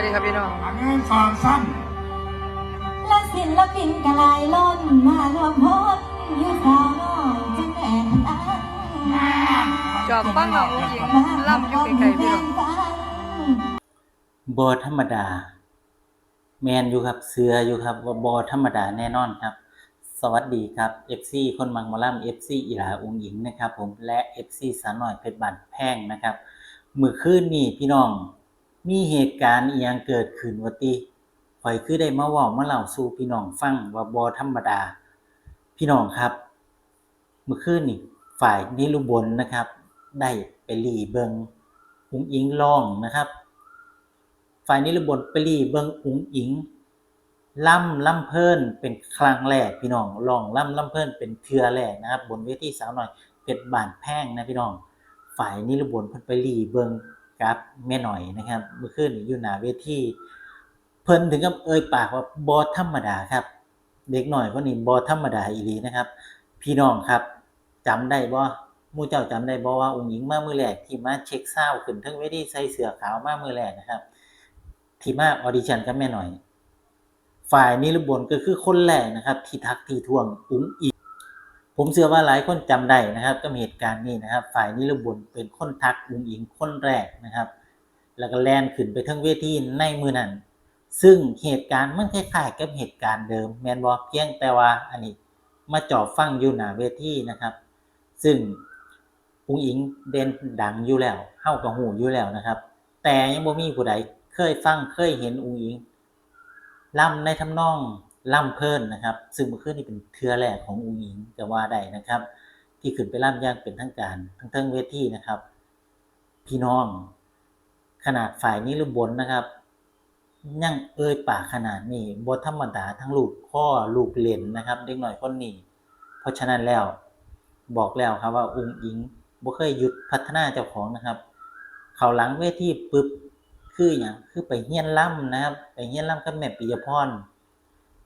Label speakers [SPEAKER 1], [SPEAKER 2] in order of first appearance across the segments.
[SPEAKER 1] วัสดีครับพี่น้อง
[SPEAKER 2] อันนี้สองซ้
[SPEAKER 3] และศิลปินกลายล้นมารวมพลอยู่สาวน้อยจังแอนอัน
[SPEAKER 1] จอบฟังน้องลูกหญิงล่ำอยู่ไกลๆพี่น้อง
[SPEAKER 4] บอธรรมดา แมนอยู่ครับเสืออยู่ครับว่าบอธรรมดาแน่นอนครับ สวัสดีครับ FC คนมังมะล่ำ FC อีหลาองค์หญิงนะครับ ผมและ FC สาวน้อยเพชรบันแพงนะครับมือคืนนี่พี่น้อง มีเหตุการณ์อีหยังเกิดขึ้นวะติข่อยคือได้มาเว้ามาเล่าสู่พี่น้องฟังว่าบอธรรมดา พี่น้องครับ เมื่อคืนนี่ฝ่ายนิรุบลนะครับ ได้ไปรีเบิงอุงอิงร้องนะครับ ฝ่ายนิรบทไปรีเบิงอุงอิงล่ำล่ำเพิ่นเป็นครั้งแรกพี่น้องร้องล่ำล่ำเพิ่นเป็นเทือแรกนะครับ บนเวทีสาวหน่อยเป็ดบานแพงนะพี่น้อง ฝ่ายนิรบทเพิ่นไปรีเบิง กับแม่หน่อยนะครับเมื่อคืนนี่อยู่หน้าเวทีเพิ่นถึงกับเอ่ยปากว่าบ่ธรรมดาครับ เด็กหน่อยคนนี้บ่ธรรมดาอีหลีนะครับ พี่น้องครับจำได้บ่มู่เจ้าจำได้บ่ว่าองค์หญิงมามือแรกที่มาเช็คซาวด์ขึ้นทั้งเวทีใส่เสื้อขาวมามือแรกนะครับ ที่มาออดิชั่นกับแม่หน่อย ฝ่ายนิรบนก็คือคนแรกนะครับ ที่ทักที่ทวงอุ้งอิง ผมเชื่อว่าหลายคนจำได้นะครับกับเหตุการณ์นี้นะครับ ฝ่ายนิรบนเป็นคนทักอุ้งอิงคนแรกนะครับ แล้วก็แลนขึ้นไปทั้งเวทีในมือนั้น ซึ่งเหตุการณ์มันคล้ายๆกับเหตุการณ์เดิมแมนบอเพียงแต่ว่าอันนี้มาจอบฟังอยู่หน้าเวทีนะครับ ซึ่งอุ้งอิงเด่นดังอยู่แล้วเฮากับหูอยู่แล้วนะครับ แต่ยังบ่มีผู้ใดเคยฟังเคยเห็นอุ้งอิงล่ำในทำนอง ล่ำเพิ่นนะครับ ซึ่งเมื่อคืนนี้เป็นเทือแรกของอุ้งอิงก็ว่าได้นะครับ ที่ขึ้นไปล่ำย่างเป็นทางการทั้งเทิงเวทีนะครับ พี่น้อง ขนาดฝ่ายนี้หรือบนนะครับยังเอ่ยปากขนาดนี้บธรรมดาทั้งลูกพ่อลูกเลนนะครับ เด็กหน่อยคนนี้เพราะฉะนั้นแล้วบอกแล้วครับว่าอุ้งอิงบ่เคยหยุดพัฒนาเจ้าของนะครับ เขาหลังเวทีปึ๊บคืออย่างคือไปเฮียนล่ำนะครับ ไปเฮียนล่ำกับแม่ปิยพร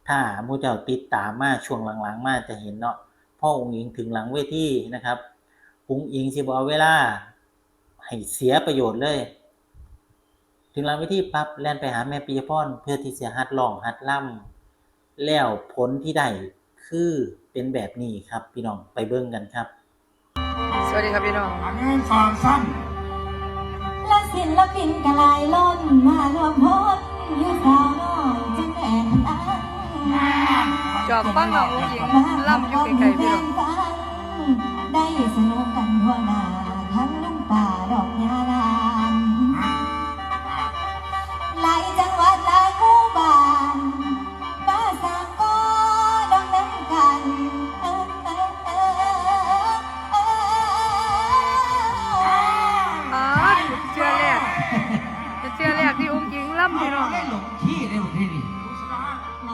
[SPEAKER 4] ถ้าหมู่เจ้าติดตามมาช่วงหลังๆ มาจะเห็นเนาะพ่อองค์อิงถึงหลังเวทีนะครับองค์อิงสิบ่เอาเวลาให้เสียประโยชน์เลย ถึงหลังเวทีปั๊บแล่นไปหาแม่ปิยพรเพื่อที่จะหัดร้องหัดล่ำแล้วผลที่ได้คือเป็นแบบนี้ครับพี่น้องไปเบิ่งกันครับ
[SPEAKER 1] สวัสดีครับพี่น้องำ
[SPEAKER 2] อันนี้สองซ้
[SPEAKER 3] และศิลปินกลายล้นมารวมพ นจอ
[SPEAKER 1] บฟังน้องลูกหญิงล่ำอยู่ไกลๆพี่น้อง
[SPEAKER 3] ได้สนุกกันทั่วหน้าทั้งลุงป่าดอกยาลานหลายจังหวัดหลายหมู่บ้านมาสางก็ดองน้ำกันเออเออเออเออ
[SPEAKER 1] อ๋อเชื่อแรกเป็นเชื่อแรกที่อุ้งอิงล่ำพี่น้อง
[SPEAKER 5] ได้หลงที่ได้หลงที่นี่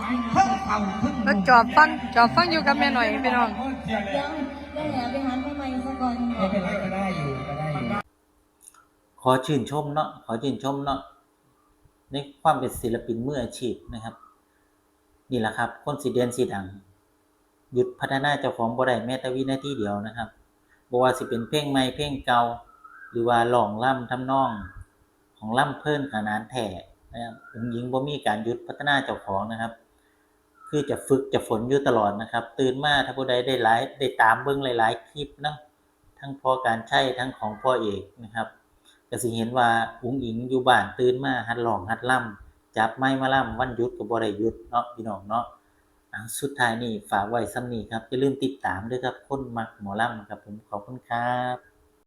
[SPEAKER 5] เพิ่งเข่าเพิ่ง
[SPEAKER 1] แล้วจอบฟังจอบฟังอยู่กับแม่หน่อยพี่น้องำ
[SPEAKER 2] เสียเลย
[SPEAKER 3] เดี๋ยวได้แหละไปหันไปใหม่ซะก่อน
[SPEAKER 5] ไม่เป็นไรก็ได้อยู่ก็ได้อยู่
[SPEAKER 4] ขอชื่นชมเนาะขอชื่นชมเนาะในความเป็นศิลปินมืออาชีพนะครับ นี่แหละครับคนสีเด่นสีดังหยุดพัฒนาเจ้าของบ่ได้แม้แต่วินาทีเดียวนะครับบ่ว่าสิเป็นเพลงใหม่เพลงเก่าหรือว่าร้องล่ำทำนอง ของล่ำเพิ่นขนานแท้นะครับผมหญิงบ่มีการหยุดพัฒนาเจ้าของนะครับ คือจะฝึกจะฝนอยู่ตลอดนะครับ ตื่นมาถ้าผู้ใดได้ไลฟ์ได้ตามเบิ่งหลาย ๆ คลิปเนาะทั้งพ่อการใช้ทั้งของพ่อเอกนะครับก็สิเห็นว่าอุ้งอิงอยู่บ้านตื่นมาหัดร้องหัดล่ำจับไม้มาล่ำวันยุดก็บ่ได้ยุดเนาะพี่น้องเนาะสุดท้ายนี่ฝากไว้ซ้ำนี้ครับอย่าลืมติดตามด้วยครับคนมักหมอล่ำครับผมขอบคุณครับ